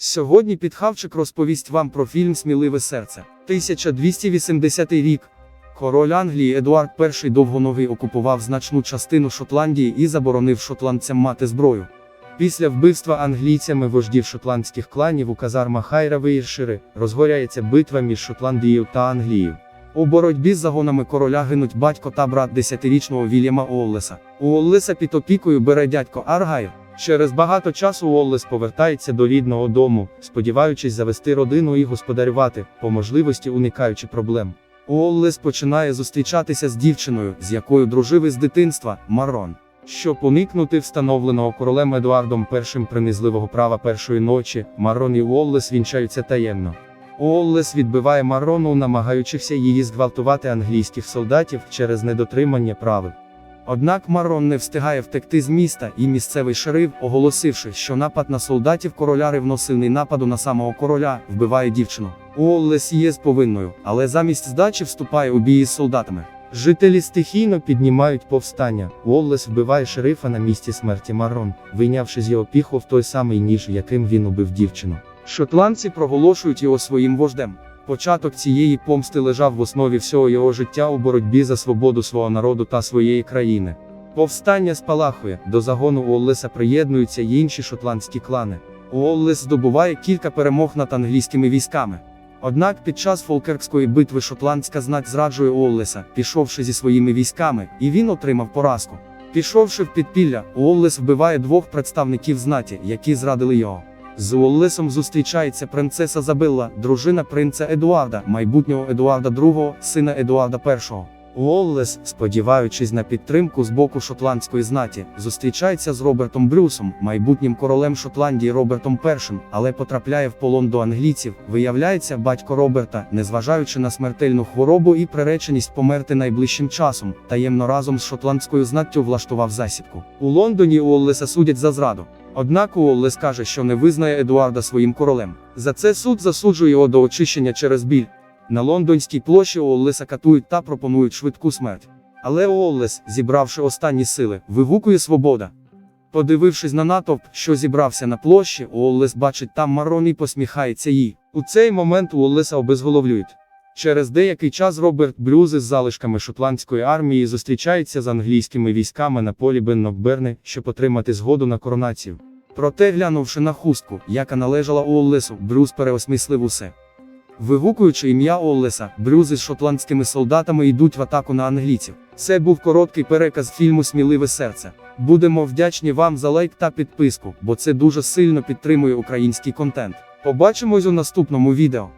Сьогодні підхавчик розповість вам про фільм Сміливе серце. 1280 рік. Король Англії Едуард І довгоногий окупував значну частину Шотландії і заборонив шотландцям мати зброю. Після вбивства англійцями вождів шотландських кланів у казармах Хайра Вейршири розгоряється битва між Шотландією та Англією. У боротьбі з загонами короля гинуть батько та брат десятирічного Вільяма Уоллеса. Уоллеса під опікою бере дядько Аргайл. Через багато часу Уоллес повертається до рідного дому, сподіваючись завести родину і господарювати, по можливості уникаючи проблем. Уоллес починає зустрічатися з дівчиною, з якою дружив із дитинства, Марон. Щоб уникнути встановленого королем Едуардом І принизливого права першої ночі, Марон і Уоллес вінчаються таємно. Уоллес відбиває Марону, намагаючися її зґвалтувати англійських солдатів через недотримання правил. Однак Марон не встигає втекти з міста, і місцевий шериф, оголосивши, що напад на солдатів короля рівносильний нападу на самого короля, вбиває дівчину. Уоллес є з повинною, але замість здачі вступає у бій із солдатами. Жителі стихійно піднімають повстання. Уоллес вбиває шерифа на місці смерті Марон, вийнявши з його піхов той самий ніж, яким він убив дівчину. Шотландці проголошують його своїм вождем. Початок цієї помсти лежав в основі всього його життя у боротьбі за свободу свого народу та своєї країни. Повстання спалахує, до загону Уоллеса приєднуються й інші шотландські клани. Уоллес здобуває кілька перемог над англійськими військами. Однак під час Фолкеркської битви шотландська знать зраджує Уоллеса, пішовши зі своїми військами, і він отримав поразку. Пішовши в підпілля, Уоллес вбиває двох представників знаті, які зрадили його. З Уоллесом зустрічається принцеса Забилла, дружина принца Едуарда, майбутнього Едуарда II, сина Едуарда І. Уоллес, сподіваючись на підтримку з боку шотландської знаті, зустрічається з Робертом Брюсом, майбутнім королем Шотландії Робертом І, але потрапляє в полон до англійців. Виявляється, батько Роберта, незважаючи на смертельну хворобу і приреченість померти найближчим часом, таємно разом з шотландською знаттю влаштував засідку. У Лондоні Уоллеса судять за зраду. Однак Уоллес каже, що не визнає Едуарда своїм королем. За це суд засуджує його до очищення через біль. На лондонській площі Уоллеса катують та пропонують швидку смерть. Але Уоллес, зібравши останні сили, вигукує свобода. Подивившись на натовп, що зібрався на площі, Уоллес бачить там Марон і посміхається їй. У цей момент Уоллеса обезголовлюють. Через деякий час Роберт Брюз із залишками шотландської армії зустрічається з англійськими військами на полі Беннокберни, щоб отримати згоду на коронацію. Проте, глянувши на хустку, яка належала Уоллесу, Брюз переосмислив усе. Вигукуючи ім'я Оллеса, Брюзи з шотландськими солдатами йдуть в атаку на англійців. Це був короткий переказ фільму Сміливе серце. Будемо вдячні вам за лайк та підписку, бо це дуже сильно підтримує український контент. Побачимось у наступному відео.